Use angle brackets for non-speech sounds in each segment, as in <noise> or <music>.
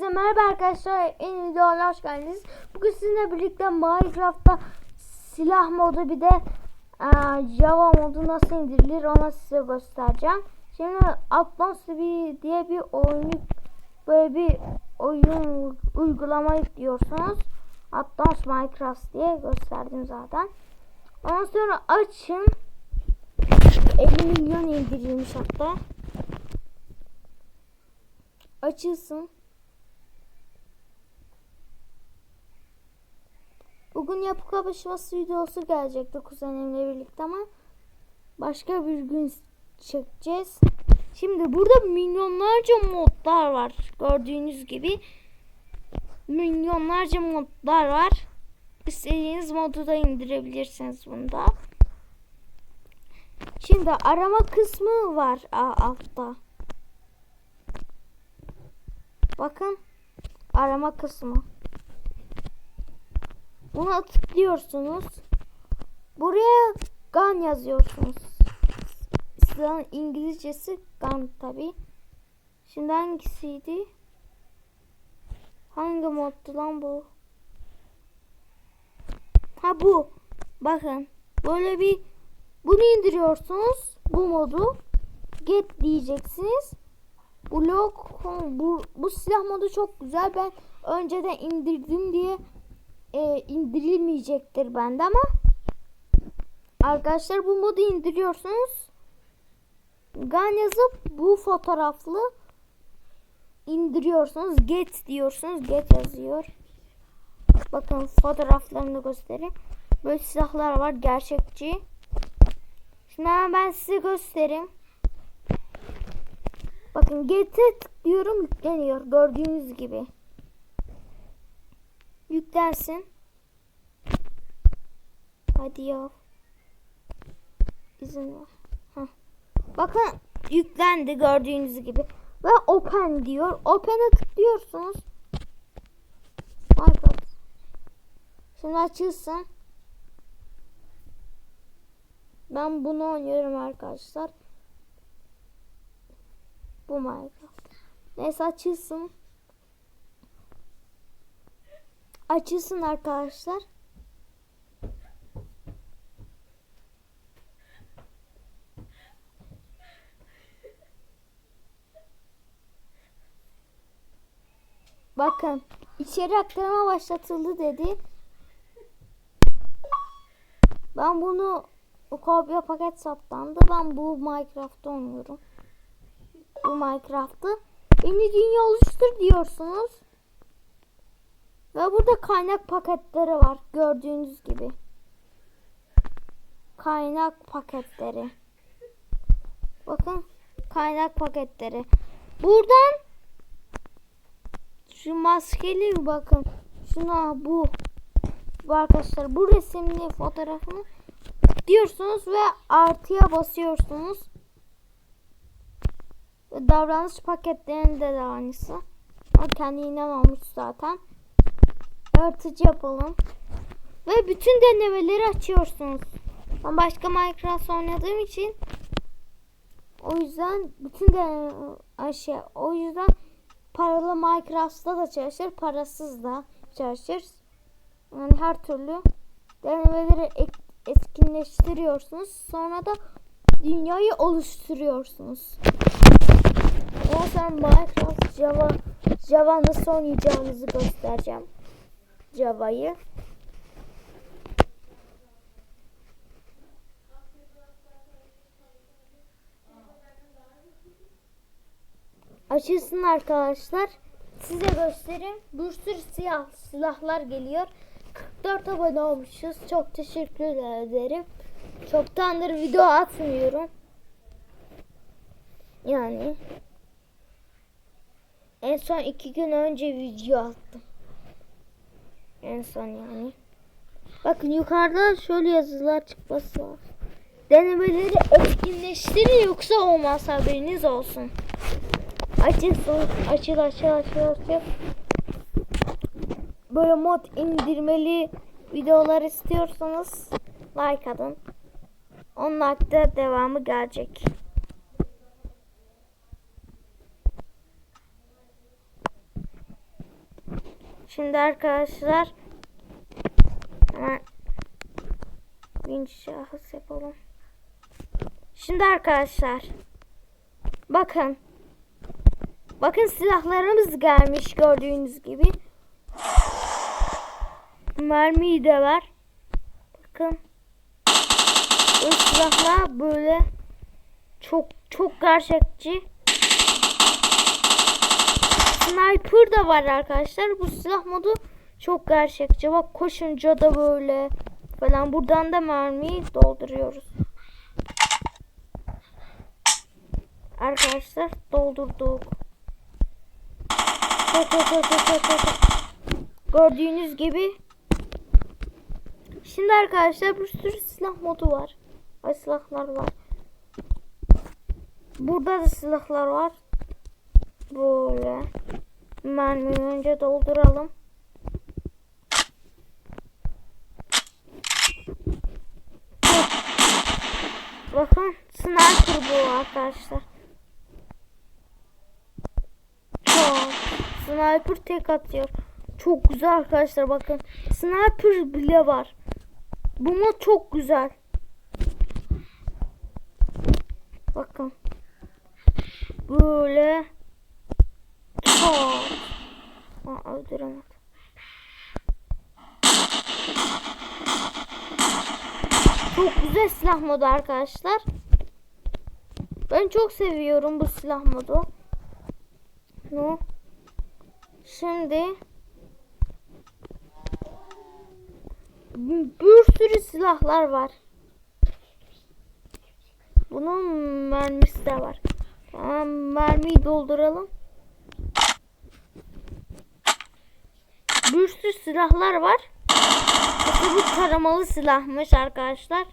Herkese merhaba arkadaşlar. En videolarına hoş geldiniz. Bugün sizinle birlikte Minecraft'ta silah modu bir de e, Java modu nasıl indirilir onu size göstereceğim. Şimdi bir diye bir oyun böyle bir oyun uygulama yüklüyorsunuz. Advanced Minecraft diye gösterdim zaten. Ondan sonra açın. 50 milyon indirilmiş hatta. Açılsın. Bugün yapı kapışması videosu gelecekti kuzenimle birlikte ama başka bir gün çekeceğiz. Şimdi burada milyonlarca modlar var. Gördüğünüz gibi milyonlarca modlar var. İstediğiniz modu da indirebilirsiniz bunda. Şimdi arama kısmı var altta. Bakın arama kısmı. Buna tıklıyorsunuz. Buraya gun yazıyorsunuz. Silahın İngilizcesi gun tabi. Şimdi hangisiydi? Hangi moddu lan bu? Ha bu. Bakın. Böyle bir bunu indiriyorsunuz. Bu modu. Get diyeceksiniz. Blok bu, bu silah modu çok güzel. Ben önceden indirdim diye e, indirilmeyecektir bende ama arkadaşlar bu modu indiriyorsunuz. Gun yazıp bu fotoğraflı indiriyorsunuz. Get diyorsunuz. Get yazıyor. Bakın fotoğraflarını göstereyim. Böyle silahlar var. Gerçekçi. Şimdi hemen ben size göstereyim. Bakın get'e tıklıyorum yükleniyor. Gördüğünüz gibi. Yüklensin. Hadi ya. İzin ver. Heh. Bakın yüklendi gördüğünüz gibi. Ve open diyor. Open'e tıklıyorsunuz. Minecraft. Şimdi açılsın. Ben bunu oynuyorum arkadaşlar. Bu Minecraft. Neyse açılsın. Açılsın arkadaşlar. Bakın içeri aktarma başlatıldı dedi. Ben bunu kopya paket saptandı. Ben bu Minecraft'ta oynuyorum bu Minecraft'ı. Yeni dünya oluştur diyorsunuz. Ve burada kaynak paketleri var. Gördüğünüz gibi. Kaynak paketleri. Bakın kaynak paketleri. Buradan şu maskeli bakın. Şuna bu. Bu arkadaşlar bu resimli fotoğrafını diyorsunuz ve artıya basıyorsunuz davranış paketlerinde de aynısı. O kendinden olmuş zaten. Örtücü yapalım. Ve bütün denemeleri açıyorsunuz. Ben başka Minecraft oynadığım için o yüzden bütün deneme şey o yüzden paralı Minecraft'ta da çalışır, parasız da çalışır. Yani her türlü denemeleri etkinleştiriyorsunuz. Sonra da dünyayı oluşturuyorsunuz. Ama sen Minecraft Java Java nasıl oynayacağınızı göstereceğim. Java'yı. Açılsın arkadaşlar. Size göstereyim. Bir sürü siyah silahlar geliyor. 44 abone olmuşuz. Çok teşekkür ederim. Çoktandır video atmıyorum. Yani en son iki gün önce video attım. En son yani. Bakın yukarıda şöyle yazılar çıkması var. Denemeleri etkinleştirin yoksa olmaz haberiniz olsun. Açılsın. Açıl açıl açıl açıl. Böyle mod indirmeli videolar istiyorsanız like atın. Onun hakkında devamı gelecek. Şimdi arkadaşlar hemen birinci şahıs yapalım. Şimdi arkadaşlar bakın bakın silahlarımız gelmiş gördüğünüz gibi. Mermi de var. Bakın. Bu silahlar böyle çok çok gerçekçi. Sniper da var arkadaşlar. Bu silah modu çok gerçekçi. Bak koşunca da böyle falan. Buradan da mermiyi dolduruyoruz. Arkadaşlar doldurduk. Tık tık tık tık tık tık. Gördüğünüz gibi. Şimdi arkadaşlar bir sürü silah modu var. Ay silahlar var. Burada da silahlar var. Böyle. Mermiyi önce dolduralım. Bakın sniper bu arkadaşlar. Çok. Sniper tek atıyor. Çok güzel arkadaşlar bakın. Sniper bile var. Bu mod çok güzel. Bakın. Böyle. Aa, öldüremedim. Çok güzel silah modu arkadaşlar. Ben çok seviyorum bu silah modu. No. Şimdi bir sürü silahlar var. Bunun mermisi de var. Tamam mermiyi dolduralım. Bir sürü silahlar var. İşte bu taramalı silahmış arkadaşlar.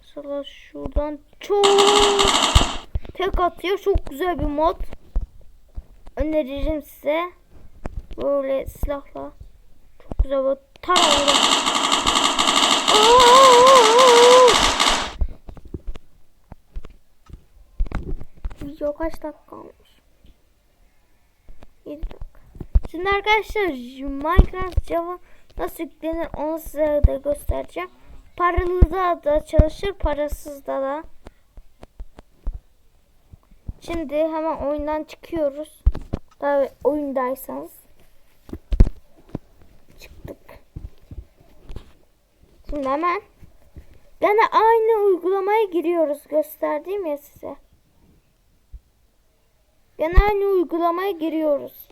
Mesela şuradan çok tek atıyor. Çok güzel bir mod. Öneririm size. Böyle silahla. Çok güzel böyle taramalı. Video kaç dakika olmuş? 7 dakika. Şimdi arkadaşlar Minecraft Java nasıl yüklenir onu size de göstereceğim. Paralı da, da çalışır, parasız da da. Şimdi hemen oyundan çıkıyoruz. Tabi oyundaysanız. Çıktık. Şimdi hemen gene aynı uygulamaya giriyoruz. Gösterdiğim ya size. Gene aynı uygulamaya giriyoruz.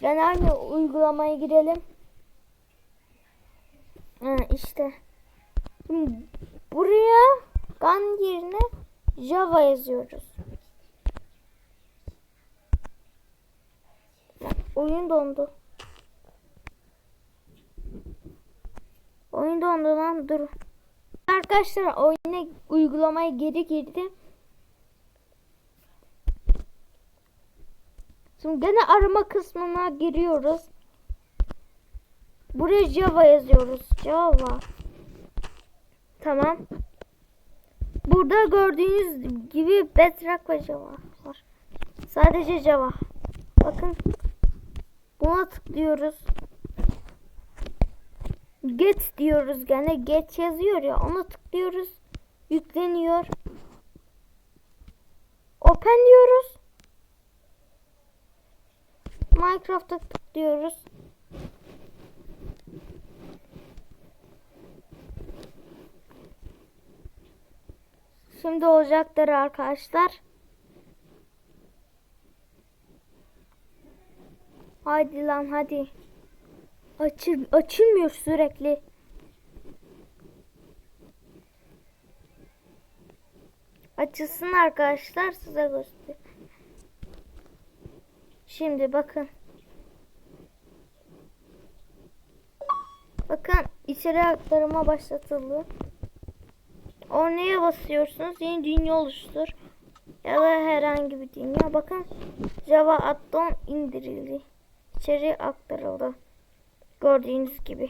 Gene aynı uygulamaya girelim. Ha işte. Şimdi buraya gun yerine Java yazıyoruz. Oyun dondu. Oyun dondu lan dur. Arkadaşlar oyuna uygulamaya geri girdim. Şimdi gene arama kısmına giriyoruz. Buraya Java yazıyoruz. Java. Tamam. Burada gördüğünüz gibi Bedrock ve Java var. Sadece Java. Bakın. Buna tıklıyoruz. Get diyoruz gene. Get yazıyor ya. Ona tıklıyoruz. Yükleniyor. Open diyoruz. Minecraft'a tıklıyoruz. Şimdi olacaktır arkadaşlar. Hadi lan hadi. Açıl açılmıyor sürekli. Açılsın arkadaşlar size göster. Şimdi bakın. Bakın içeri aktarıma başlatıldı. Ornaya basıyorsunuz. Yeni dünya oluştur. Ya da herhangi bir dünya. Bakın Java addon indirildi. İçeri aktarıldı. Gördüğünüz gibi.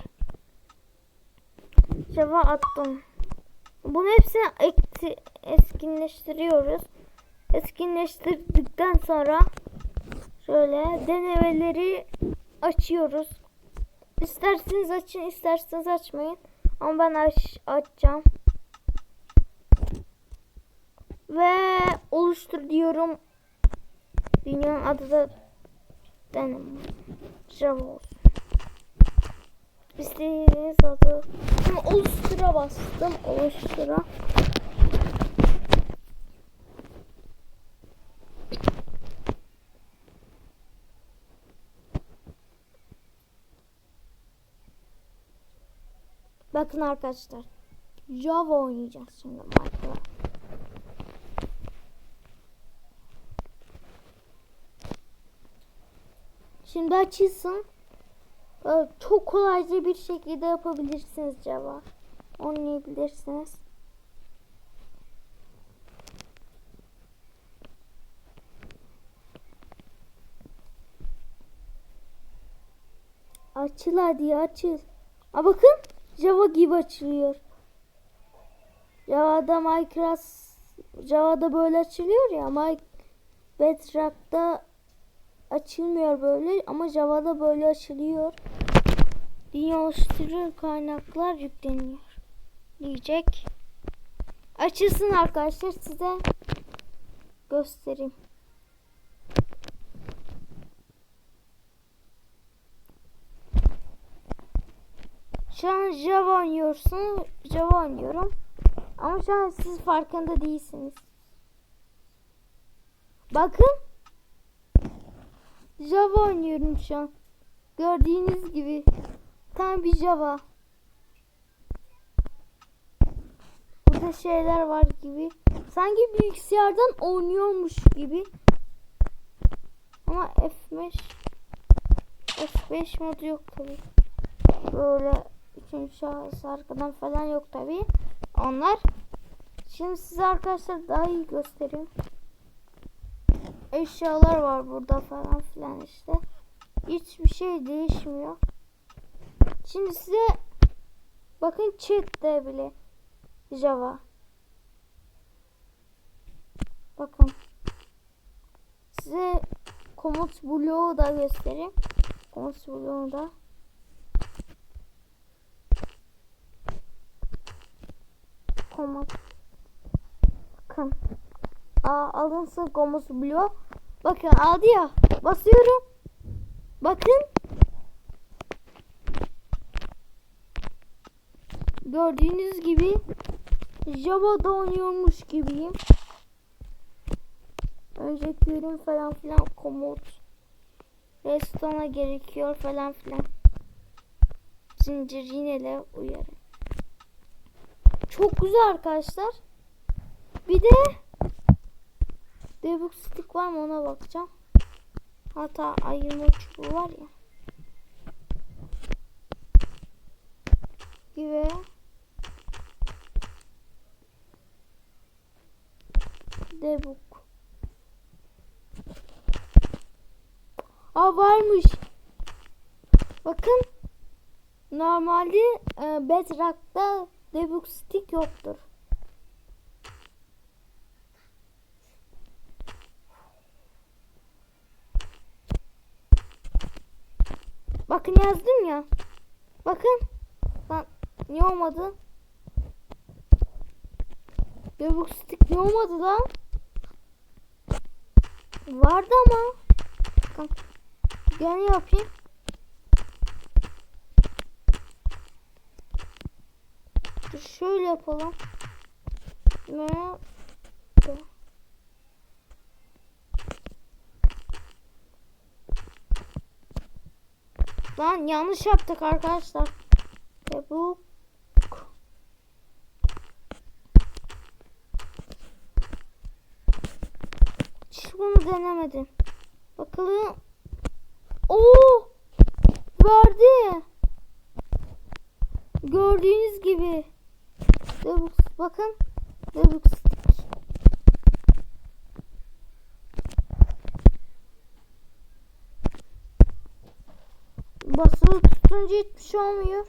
Java addon. Bunu hepsini ekti, eskinleştiriyoruz. Eskinleştirdikten sonra Şöyle denemeleri açıyoruz. İsterseniz açın, isterseniz açmayın. Ama ben aç, açacağım. Ve oluştur diyorum. Dünyanın adı da deneme. Java olsun. İstediğiniz adı. Şimdi oluştura bastım. Oluştura. Bakın arkadaşlar. Java oynayacağız şimdi Minecraft. Şimdi açılsın. Böyle Çok kolayca bir şekilde yapabilirsiniz Java. Oynayabilirsiniz. Açıl hadi açıl. Aa bakın Java gibi açılıyor. Java'da Minecraft Java'da böyle açılıyor ya ama Bedrock'ta açılmıyor böyle ama Java'da böyle açılıyor. Dünya kaynaklar yükleniyor. Diyecek. Açılsın arkadaşlar size göstereyim. Şu an Java oynuyorsun. Java oynuyorum. Ama şu an siz farkında değilsiniz. Bakın. Java oynuyorum şu an. Gördüğünüz gibi. Tam bir Java. Burada şeyler var gibi. Sanki bilgisayardan oynuyormuş gibi. Ama F5 F5 modu yok tabi. Böyle üçüncü şahıs arkadan falan yok tabi. Onlar. Şimdi size arkadaşlar daha iyi göstereyim. Eşyalar var burada falan filan işte. Hiçbir şey değişmiyor. Şimdi size bakın chat de bile Java. Bakın. Size komut bloğu da göstereyim. Komut bloğu da. Komut. Bakın. Aa, alınsın komut bloğu. Bakın aldı ya. Basıyorum. Bakın. Gördüğünüz gibi Java'da oynuyormuş gibiyim. Önceki ürün falan filan komut. Restorana gerekiyor falan filan. Zincir yinele uyarı. Çok güzel arkadaşlar. Bir de debug stick var mı ona bakacağım. Hatta ayırma çubuğu var ya. Gibi. Debug. Aa varmış. Bakın. Normalde e, Bedrock'ta debug stick yoktur. Bakın yazdım ya. Bakın. Lan niye olmadı? Debug stick ne olmadı lan? Vardı ama. Bakın. Gene yapayım. Dur Şöyle yapalım. Ne? Lan yanlış yaptık arkadaşlar. Hiç bunu denemedim. Bakalım. Oo! Verdi. Gördüğünüz gibi. Debug bakın stick. Basılı tutunca hiçbir şey olmuyor.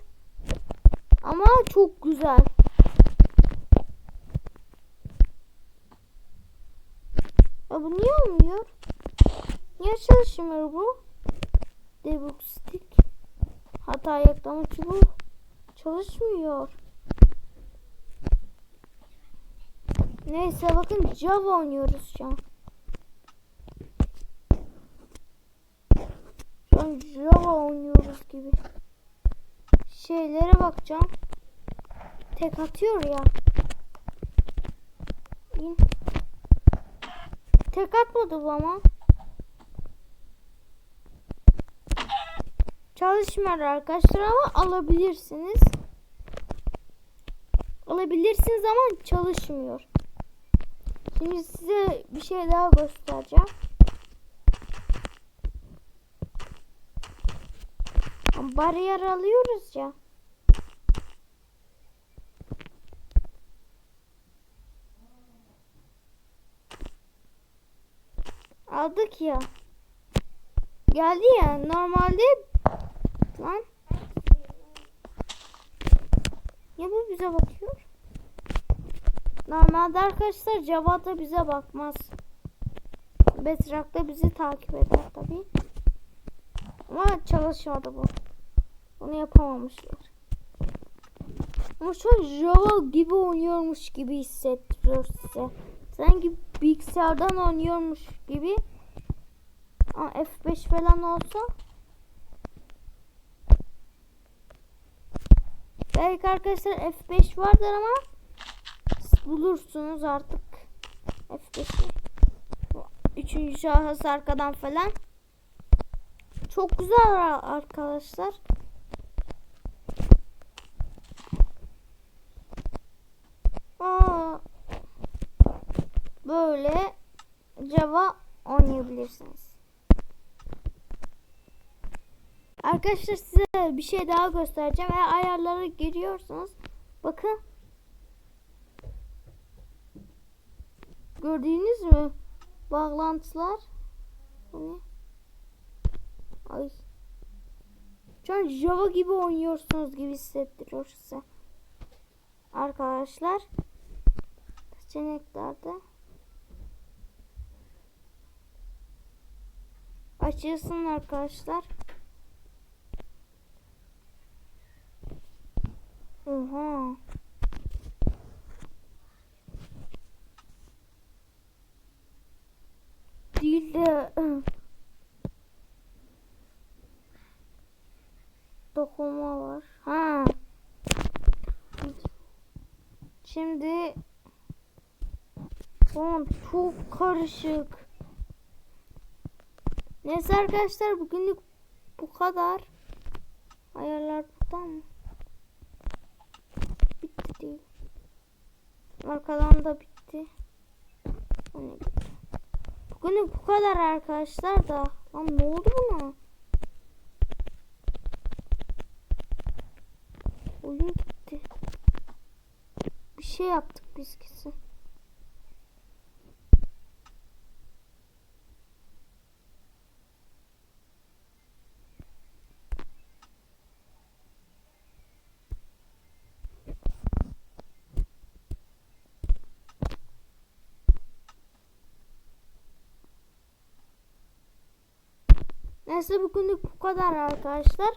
Ama çok güzel. Ya bu niye olmuyor? Niye çalışmıyor bu? Debug stick. Hata yaklama çubuğu çalışmıyor. Neyse bakın Java oynuyoruz şu an. Şu an Java oynuyoruz gibi. Şeylere bakacağım. Tek atıyor ya. İn. Tek atmadı bu ama. Çalışmıyor arkadaşlar ama alabilirsiniz. Alabilirsiniz ama çalışmıyor. Şimdi size bir şey daha göstereceğim. Bariyer alıyoruz ya. Aldık ya. Geldi ya. Normalde lan. Ya bu bize bakıyor. Normalde arkadaşlar Java da bize bakmaz. Bedrock da bizi takip eder tabii. Ama çalışmadı bu. Bunu yapamamışlar. Ama şu an Java gibi oynuyormuş gibi hissettiriyor size. Sanki bilgisayardan oynuyormuş gibi. Ama F5 falan olsa Belki arkadaşlar F5 vardır ama bulursunuz artık F5'i. Üçüncü şahıs arkadan falan. Çok güzel arkadaşlar. Aa, böyle Java oynayabilirsiniz. Arkadaşlar size bir şey daha göstereceğim. Eğer ayarlara giriyorsanız bakın. Gördünüz mü? Bağlantılar. Hani? Ay. Şu an Java gibi oynuyorsunuz gibi hissettiriyor size. Arkadaşlar. Seçeneklerde. Açılsın arkadaşlar. Oha. Değil de <clears throat> dokunma var. Ha. Şimdi Aman çok karışık. Neyse arkadaşlar bugünlük bu kadar. Ayarlar buradan mı? Bitti değil. Arkadan da bitti. Bugünlük bu kadar arkadaşlar da. Lan ne oldu buna? Oyun gitti. Bir şey yaptık biz kesin. Neyse bugünlük bu kadar arkadaşlar.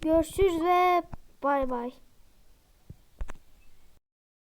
Görüşürüz ve bay bay.